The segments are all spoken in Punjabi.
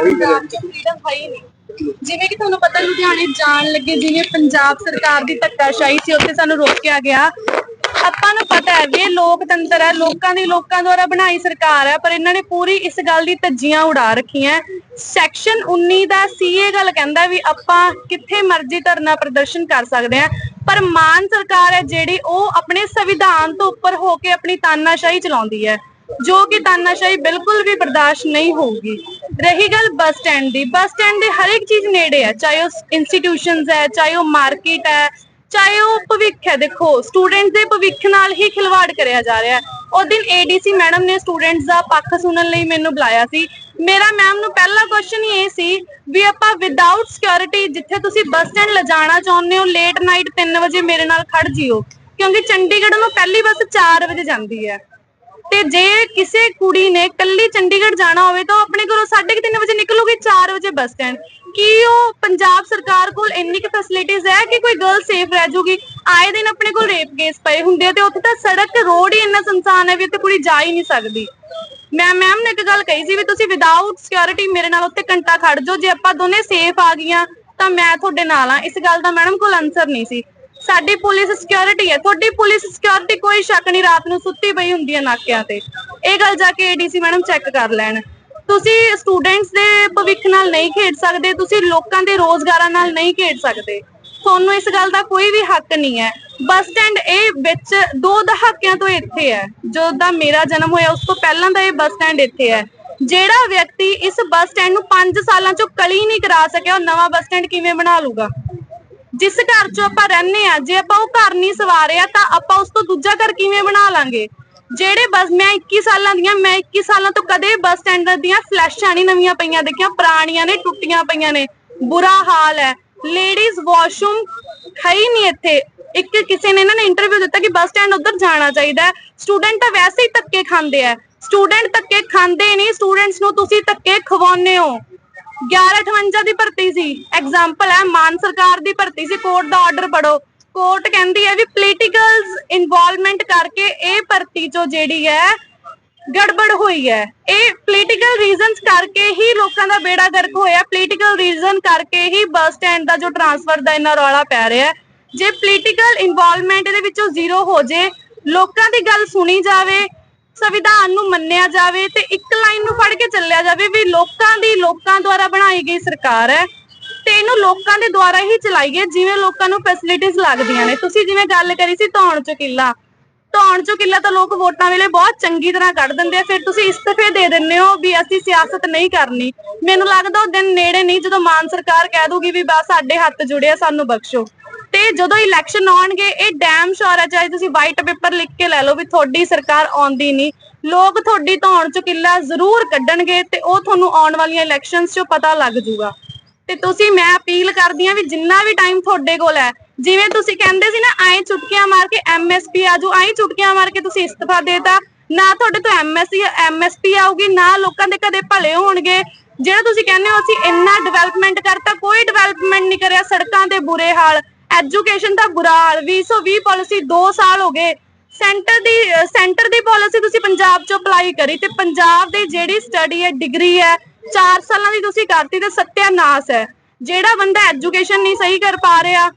ਪੰਜਾਬ 'ਚ ਫ੍ਰੀडम ਹੈ ਹੀ ਨਹੀਂ। ਜਿਵੇਂ ਕਿ ਤੁਹਾਨੂੰ ਪਤਾ ਲੁਧਿਆਣੇ ਜਾਣ ਲੱਗੇ ਜਿਵੇਂ ਪੰਜਾਬ ਸਰਕਾਰ ਦੀ ਧੱਕਾਸ਼ਾਹੀ ਸੀ ਉੱਥੇ ਸਾਨੂੰ ਰੋਕਿਆ ਗਿਆ। ਆਪਾਂ ਨੂੰ ਪਤਾ ਹੈ ਵੀ ਇਹ ਲੋਕਤੰਤਰ ਹੈ ਲੋਕਾਂ ਦੀ ਲੋਕਾਂ ਦੁਆਰਾ ਬਣਾਈ ਸਰਕਾਰ ਹੈ ਪਰ ਇਹਨਾਂ ਨੇ ਪੂਰੀ ਇਸ ਗੱਲ ਦੀ ਧੱਜੀਆਂ ਉਡਾ ਰੱਖੀਆਂ ਸੈਕਸ਼ਨ 19 ਦਾ ਸੀ ਇਹ ਗੱਲ ਕਹਿੰਦਾ ਵੀ ਆਪਾਂ ਕਿੱਥੇ ਮਰਜ਼ੀ ਧਰਨਾ ਪ੍ਰਦਰਸ਼ਨ ਕਰ ਸਕਦੇ ਹਾਂ ਪਰ ਮਾਨ ਸਰਕਾਰ ਹੈ ਜਿਹੜੀ ਉਹ ਆਪਣੇ ਸੰਵਿਧਾਨ ਤੋਂ ਉੱਪਰ ਹੋ ਕੇ ਆਪਣੀ ਤਾਨਾਸ਼ਾਹੀ ਚਲਾਉਂਦੀ ਹੈ। ਜੋ ਕਿ ਤਾਨਾਸ਼ਾਹੀ ਬਿਲਕੁਲ ਵੀ ਬਰਦਾਸ਼ਤ ਨਹੀਂ ਹੋਊਗੀ। ਰਹੀ ਗੱਲ ਬੱਸ ਸਟੈਂਡ ਦੀ। ਬੱਸ ਸਟੈਂਡ ਦੇ ਹਰ ਇੱਕ ਚੀਜ਼ ਨੇੜੇ ਹੈ ਚਾਹੇ ਉਹ ਇੰਸਟੀਟਿਊਸ਼ਨਸ ਹੈ, ਚਾਹੇ ਉਹ ਮਾਰਕੀਟ ਹੈ, ਚਾਹੇ ਉਹ ਭਵਿੱਖ ਹੈ। ਦੇਖੋ ਸਟੂਡੈਂਟਸ ਦੇ ਭਵਿੱਖ ਨਾਲ ਹੀ ਖਿਲਵਾੜ ਕਰਿਆ ਜਾ ਰਿਹਾ ਹੈ। ਉਹ ਦਿਨ ਏਡੀਸੀ ਮੈਡਮ ਨੇ ਸਟੂਡੈਂਟਸ ਦਾ ਪੱਖ ਸੁਣਨ ਲਈ ਮੈਨੂੰ ਬੁਲਾਇਆ ਸੀ। ਮੇਰਾ ਮੈਮ ਨੂੰ ਪਹਿਲਾ ਕੁਐਸਚਨ ਇਹ ਸੀ ਵੀ ਆਪਾਂ ਵਿਦਆਊਟ ਸਿਕਿਉਰਿਟੀ ਜਿੱਥੇ ਤੁਸੀਂ ਬੱਸ ਸਟੈਂਡ ਲਿਜਾਣਾ ਚਾਹੁੰਦੇ ਹੋ ਲੇਟ ਨਾਈਟ 3 ਵਜੇ ਮੇਰੇ ਨਾਲ ਖੜ ਜਿਓ। ਕਿਉਂਕਿ ਚੰਡੀਗੜ੍ਹ ਨੂੰ ਪਹਿਲੀ ਬੱਸ 4 ਵਜੇ ਜਾਂਦੀ ਹੈ। ਤੇ ਜੇ ਕਿਸੇ ਕੁੜੀ ਨੇ ਕੱਲੀ ਚੰਡੀਗੜ੍ਹ ਜਾਣਾ ਹੋਵੇ ਤਾਂ ਉਹ ਆਪਣੇ ਘਰੋਂ 3:30 ਵਜੇ ਨਿਕਲੂਗੀ 4 ਵਜੇ ਬੱਸ ਸਟੈਂਡ। ਕੀ ਉਹ ਪੰਜਾਬ ਸਰਕਾਰ ਕੋਲ ਇੰਨੀ ਕੁ ਫੈਸਿਲਿਟੀਜ਼ ਹੈ ਕਿ ਕੋਈ ਗਰਲ ਸੇਫ ਰਹਿ ਜੂਗੀ? ਆਏ ਦਿਨ ਆਪਣੇ ਕੋਲ ਰੇਪ ਕੇਸ ਪਏ ਹੁੰਦੇ ਆ ਤੇ ਉੱਥੇ ਤਾਂ ਸੜਕ ਰੋਡ ਹੀ ਇੰਨਾ ਸੁਨਸਾਨ ਹੈ ਵੀ ਉੱਥੇ ਕੁੜੀ ਜਾ ਹੀ ਨਹੀਂ ਸਕਦੀ। ਮੈਂ ਮੈਮ ਨੇ ਇੱਕ ਗੱਲ ਕਹੀ ਸੀ ਵੀ ਤੁਸੀਂ ਵਿਦਆਊਟ ਸਿਕਿਉਰਿਟੀ ਮੇਰੇ ਨਾਲ ਉੱਥੇ ਘੰਟਾ ਖੜ ਜਾਓ, ਜੇ ਆਪਾਂ ਦੋਨੇ ਸੇਫ ਆ ਗਈਆਂ ਤਾਂ ਮੈਂ ਤੁਹਾਡੇ ਨਾਲ ਆ। ਇਸ ਗੱਲ ਦਾ ਮੈਡਮ ਕੋਲ ਆਨਸਰ ਨਹੀਂ ਸੀ। ਸਾਡੀ ਪੁਲਿਸ ਸਿਕਿਉਰਿਟੀ ਹੈ। ਤੁਹਾਡੀ ਪੁਲਿਸ ਸਿਕਿਉਰਿਟੀ ਕੋਈ ਸ਼ੱਕ ਨਹੀਂ, ਰਾਤ ਨੂੰ ਸੁੱਤੀ ਪਈ ਹੁੰਦੀ ਹੈ ਨਾਕਿਆਂ ਤੇ। ਇਹ ਗੱਲ ਜਾ ਕੇ ਏਡੀਸੀ ਮੈਡਮ ਚੈੱਕ ਕਰ ਲੈਣ। ਤੁਸੀਂ ਸਟੂਡੈਂਟਸ ਦੇ ਭਵਿੱਖ ਨਾਲ ਨਹੀਂ ਖੇਡ ਸਕਦੇ, ਤੁਸੀਂ ਲੋਕਾਂ ਦੇ ਰੋਜ਼ਗਾਰਾਂ ਨਾਲ ਨਹੀਂ ਖੇਡ ਸਕਦੇ। ਤੁਹਾਨੂੰ ਇਸ ਗੱਲ ਦਾ ਕੋਈ ਵੀ ਹੱਕ ਨਹੀਂ ਹੈ। ਬੱਸ ਸਟੈਂਡ ਇਹ ਵਿੱਚ ਦੋ ਦਹਾਕਿਆਂ ਤੋਂ ਇੱਥੇ ਹੈ। ਜਦੋਂ ਦਾ ਮੇਰਾ ਜਨਮ ਹੋਇਆ, ਉਸ ਤੋਂ ਪਹਿਲਾਂ ਦਾ ਇਹ ਬੱਸ ਸਟੈਂਡ ਇੱਥੇ ਹੈ। ਜਿਹੜਾ ਵਿਅਕਤੀ ਇਸ ਬੱਸ ਸਟੈਂਡ ਨੂੰ 5 ਸਾਲਾਂ ਚੋਂ ਕਲੀ ਨਹੀਂ ਕਰਾ ਸਕਿਆ, ਉਹ ਨਵਾਂ ਬੱਸ ਸਟੈਂਡ ਕਿਵੇਂ ਬਣਾ ਲੂਗਾ ਜਿਸ ਘਰ 'ਚ ਆਪਾਂ ਰਹਿੰਦੇ ਆ ਜੇ ਆਪਾਂ ਉਹ ਘਰ ਨਹੀਂ ਸਵਾਰਿਆ ਤਾਂ ਆਪਾਂ ਉਸ ਤੋਂ ਦੂਜਾ ਘਰ ਕਿਵੇਂ ਬਣਾ ਲਾਂਗੇ? ਜਿਹੜੇ ਬਸ ਮੈਂ 21 ਸਾਲਾਂ ਦੀਆਂ, ਮੈਂ 21 ਸਾਲਾਂ ਤੋਂ ਕਦੇ ਬੱਸ ਸਟੈਂਡ ਦੀਆਂ ਫਲੈਸ਼ਾਂ ਨਹੀਂ ਨਵੀਆਂ ਪਈਆਂ ਦੇਖੀਆਂ, ਪੁਰਾਣੀਆਂ ਨੇ, ਟੁੱਟੀਆਂ ਪਈਆਂ ਨੇ। ਬੁਰਾ ਹਾਲ ਹੈ। ਲੇਡੀਜ਼ ਵਾਸ਼ਰੂਮ ਹੈ ਹੀ ਨਹੀਂ ਇੱਥੇ। ਇੱਕ ਕਿਸੇ ਨੇ ਇਹਨਾਂ ਨੇ ਇੰਟਰਵਿਊ ਦਿੱਤਾ ਕਿ ਬੱਸ ਸਟੈਂਡ ਉਧਰ ਜਾਣਾ ਚਾਹੀਦਾ ਹੈ। ਸਟੂਡੈਂਟ ਤਾਂ ਵੈਸੇ ਹੀ ਧੱਕੇ ਖਾਂਦੇ ਆ। ਸਟੂਡੈਂਟ ਧੱਕੇ ਖਾਂਦੇ ਨਹੀਂ। ਸਟੂਡੈਂਟਸ ਨੂੰ ਤੁਸੀਂ ਧੱਕੇ ਖਵਾਉਂਦੇ ਹੋ। 1158 ਦੀ ਭਰਤੀ ਸੀ। ਐਗਜ਼ਾਮਪਲ ਹੈ, ਮਾਨ ਸਰਕਾਰ ਦੀ ਭਰਤੀ ਸੀ ਕੋਰਟ ਦਾ ਆਰਡਰ ਪੜੋ ਕੋਰਟ ਕਹਿੰਦੀ ਹੈ ਵੀ ਪੋਲੀਟੀਕਲਸ ਇਨਵੋਲਵਮੈਂਟ ਕਰਕੇ ਇਹ ਭਰਤੀ ਚੋਂ ਜਿਹੜੀ ਹੈ, ਗੜਬੜ ਹੋਈ ਹੈ। ਇਹ ਪੋਲੀਟੀਕਲ ਰੀਜ਼ਨਸ ਕਰਕੇ ਹੀ ਲੋਕਾਂ ਦਾ ਬੇੜਾ ਗਰਕ ਹੋਇਆ। ਪੋਲੀਟੀਕਲ ਰੀਜ਼ਨ ਕਰਕੇ ਹੀ ਬੱਸ ਸਟੈਂਡ ਦਾ ਜੋ ਟਰਾਂਸਫਰ ਦਾ ਇੰਨਾ ਰੌਲਾ ਪੈ ਰਿਹਾ ਜੇ ਪੋਲੀਟੀਕਲ ਇਨਵੋਲਵਮੈਂਟ ਇਹਦੇ ਵਿੱਚੋਂ ਜ਼ੀਰੋ ਹੋ ਜੇ, ਲੋਕਾਂ ਦੀ ਗੱਲ ਸੁਣੀ ਜਾਵੇ ਸੰਵਿਧਾਨ ਨੂੰ ਮੰਨਿਆ ਜਾਵੇ ਤੇ ਇੱਕ ਲਾਈਨ ਨੂੰ ਫੜ ਕੇ ਚੱਲਿਆ ਜਾਵੇ ਵੀ ਲੋਕਾਂ ਦੀ ਲੋਕਾਂ ਦੁਆਰਾ ਬਣਾਈ ਗਈ ਸਰਕਾਰ ਹੈ ਤੇ ਇਹਨੂੰ ਲੋਕਾਂ ਦੇ ਦੁਆਰਾ ਹੀ ਚਲਾਈਏ ਜਿਵੇਂ ਲੋਕਾਂ ਨੂੰ ਫੈਸਿਲਿਟੀਆਂ ਲੱਗਦੀਆਂ ਨੇ। ਤੁਸੀਂ ਜਿਵੇਂ ਗੱਲ ਕਰੀ ਸੀ ਧੌਣ ਚੋਂ ਕਿੱਲਾ ਧੌਣ ਚੋਂ ਕਿੱਲਾ ਤਾਂ ਲੋਕ ਵੋਟਾਂ ਵੇਲੇ ਬਹੁਤ ਚੰਗੀ ਤਰ੍ਹਾਂ ਕੱਢ ਦਿੰਦੇ ਆ, ਫਿਰ ਤੁਸੀਂ ਇਸਤਫੇ ਦੇ ਦਿੰਦੇ ਹੋ ਵੀ ਅਸੀਂ ਸਿਆਸਤ ਨਹੀਂ ਕਰਨੀ। ਮੈਨੂੰ ਲੱਗਦਾ ਉਹ ਦਿਨ ਨੇੜੇ ਨਹੀਂ, ਜਦੋਂ ਮਾਨ ਸਰਕਾਰ ਕਹਿ ਦੂਗੀ ਵੀ ਬਸ ਸਾਡੇ ਹੱਥ ਜੁੜਿਆ, ਸਾਨੂੰ ਬਖਸ਼ੋ। ਤੇ ਜਦੋਂ ਇਲੈਕਸ਼ਨ ਆਉਣਗੇ, ਇਹ ਡੈਮ ਸ਼ੋਰ ਹੈ ਚਾਹੇ ਤੁਸੀਂ ਵਾਈਟ ਪੇਪਰ ਲਿਖ ਕੇ ਲੈ ਲਓ ਵੀ ਤੁਹਾਡੀ ਸਰਕਾਰ ਆਉਂਦੀ ਨਹੀਂ। ਲੋਕ ਤੁਹਾਡੀ ਧੌਣ ਚੋਂ ਕਿੱਲਾ ਜ਼ਰੂਰ ਕੱਢਣਗੇ ਤੇ ਉਹ ਤੁਹਾਨੂੰ ਆਉਣ ਵਾਲੀਆਂ ਇਲੈਕਸ਼ਨਸ 'ਚੋਂ ਪਤਾ ਲੱਗ ਜਾਊਗਾ ਤੇ ਤੁਸੀਂ, ਮੈਂ ਅਪੀਲ ਕਰਦੀ ਆ ਵੀ ਜਿੰਨਾ ਵੀ ਟਾਈਮ ਤੁਹਾਡੇ ਕੋਲ ਹੈ, ਜਿਵੇਂ ਤੁਸੀਂ ਕਹਿੰਦੇ ਸੀ ਨਾ, ਐਂ ਚੁਟਕੀਆਂ ਮਾਰ ਕੇ ਐਮਐਸਪੀ ਆਜੂ ਆਏ ਚੁਟਕੀਆਂ ਮਾਰ ਕੇ ਤੁਸੀਂ ਇਸਤਫਾ ਦੇਤਾ, ਨਾ ਤੁਹਾਡੇ ਤੋਂ ਐਮਐਸਸੀ ਐਮਐਸਪੀ ਆਊਗੀ, ਨਾ ਲੋਕਾਂ ਦੇ ਕਦੇ ਭਲੇ ਹੋਣਗੇ। ਜਿਹੜਾ ਤੁਸੀਂ ਕਹਿੰਦੇ ਹੋ, ਅਸੀਂ ਇੰਨਾ ਡਿਵੈਲਪਮੈਂਟ ਕਰਤਾ, ਕੋਈ ਡਿਵੈਲਪਮੈਂਟ ਨਹੀਂ ਕਰਿਆ, ਸੜਕਾਂ ਦੇ ਬੁਰੇ ਹਾਲ ਐਜੂਕੇਸ਼ਨ ਦਾ ਬੁਰਾ ਹਾਲ 2020 ਪਾਲਿਸੀ 2 ਸਾਲ ਹੋ ਗਏ। ਸੈਂਟਰ ਦੀ ਸੈਂਟਰ ਦੀ ਪਾਲਿਸੀ ਤੁਸੀਂ ਪੰਜਾਬ 'ਚ ਅਪਲਾਈ ਕਰੀ ਤੇ ਪੰਜਾਬ ਦੀ ਜਿਹੜੀ ਸਟੱਡੀ ਹੈ ਡਿਗਰੀ ਹੈ 4 ਸਾਲਾਂ ਦੀ ਤੁਸੀਂ ਕਰਤੀ ਤੇ ਸੱਤਿਆਨਾਸ਼ ਹੈ। ਜਿਹੜਾ ਬੰਦਾ ਐਜੂਕੇਸ਼ਨ ਨਹੀਂ ਸਹੀ ਕਰ ਪਾ ਰਿਹਾ,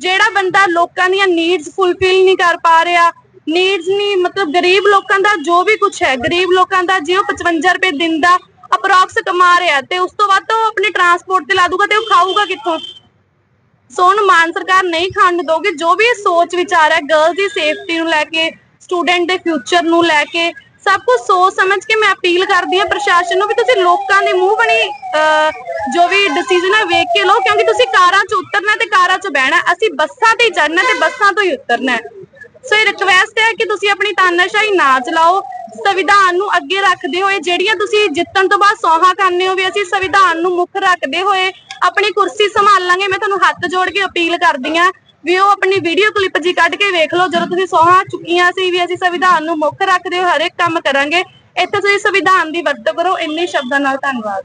ਜਿਹੜਾ ਬੰਦਾ ਲੋਕਾਂ ਦੀਆਂ ਨੀਡਸ ਫੁੱਲਫਿਲ ਨਹੀਂ ਕਰ ਪਾ ਰਿਹਾ ਨੀਡਸ ਨਹੀਂ, ਮਤਲਬ ਗਰੀਬ ਲੋਕਾਂ ਦਾ ਜੋ ਵੀ ਕੁਝ ਹੈ, ਗਰੀਬ ਲੋਕਾਂ ਦਾ ਜੇ ਉਹ 55 ਰੁਪਏ ਦਿਨ ਦਾ ਅਪਰੋਕਸ ਕਮਾ ਰਿਹਾ ਤੇ ਉਸ ਤੋਂ ਬਾਅਦ ਉਹ ਆਪਣੇ ਟਰਾਂਸਪੋਰਟ ਤੇ ਲਾ ਦੂਗਾ ਤੇ ਉਹ ਖਾਊਗਾ ਕਿੱਥੋਂ? ਸੋ ਮਾਨ ਸਰਕਾਰ ਨਹੀਂ ਖਾਣ ਦੋਗੇ, ਜੋ ਵੀ ਸੋਚ ਵਿਚਾਰ ਹੈ ਗਰਲਸ ਦੀ ਸੇਫਟੀ ਨੂੰ ਲੈ ਕੇ ਸਟੂਡੈਂਟ ਦੇ ਫਿਊਚਰ ਨੂੰ ਲੈ ਕੇ, ਸਭ ਕੁਝ ਸੋਚ ਸਮਝ ਕੇ ਮੈਂ ਅਪੀਲ ਕਰਦੀ ਹਾਂ ਪ੍ਰਸ਼ਾਸਨ ਨੂੰ ਵੀ ਤੁਸੀਂ ਲੋਕਾਂ ਦੇ ਮੂੰਹ ਬਣੀ ਜੋ ਵੀ ਡਿਸੀਜਨ ਹੈ, ਵੇਖ ਕੇ ਲਓ, ਕਿਉਂਕਿ ਤੁਸੀਂ ਕਾਰਾਂ 'ਚ ਉਤਰਨਾ ਤੇ ਕਾਰਾਂ 'ਚ ਬਹਿਣਾ, ਅਸੀਂ ਬੱਸਾਂ ਤੇ ਚੜਨਾ ਤੇ ਬੱਸਾਂ ਤੋਂ ਹੀ ਉਤਰਨਾ ਸੋ ਇਹ ਰਿਕਵੈਸਟ ਹੈ ਕਿ ਤੁਸੀਂ ਆਪਣੀ ਤਾਨਾਸ਼ਾਹੀ ਨਾ ਚਲਾਓ ਸੰਵਿਧਾਨ ਨੂੰ ਅੱਗੇ ਰੱਖਦੇ ਹੋਏ, ਜਿਹੜੀਆਂ ਤੁਸੀਂ ਜਿੱਤਣ ਤੋਂ ਬਾਅਦ ਸੌਹਾਂ ਕਰਨੇ ਹੋ ਵੀ ਅਸੀਂ ਸੰਵਿਧਾਨ ਨੂੰ ਮੁੱਖ ਰੱਖਦੇ ਹੋਏ ਆਪਣੀ ਕੁਰਸੀ ਸੰਭਾਲ ਲਾਂਗੇ, ਮੈਂ ਤੁਹਾਨੂੰ ਹੱਥ ਜੋੜ ਕੇ ਅਪੀਲ ਕਰਦੀ ਹਾਂ ਵੀ ਉਹ ਆਪਣੀ ਵੀਡੀਓ ਕਲਿੱਪ ਜੀ ਕੱਢ ਕੇ ਵੇਖ ਲਓ, ਜਦੋਂ ਤੁਸੀਂ ਸੌਹਾਂ ਚੁੱਕੀਆਂ ਸੀ ਵੀ ਅਸੀਂ ਸੰਵਿਧਾਨ ਨੂੰ ਮੁੱਖ ਰੱਖਦੇ ਹੋਏ ਹਰ ਇੱਕ ਕੰਮ ਕਰਾਂਗੇ, ਇੱਥੇ ਤੁਸੀਂ ਸੰਵਿਧਾਨ ਦੀ ਵਰਤੋਂ ਕਰੋ, ਇੰਨੇ ਸ਼ਬਦਾਂ ਨਾਲ ਧੰਨਵਾਦ।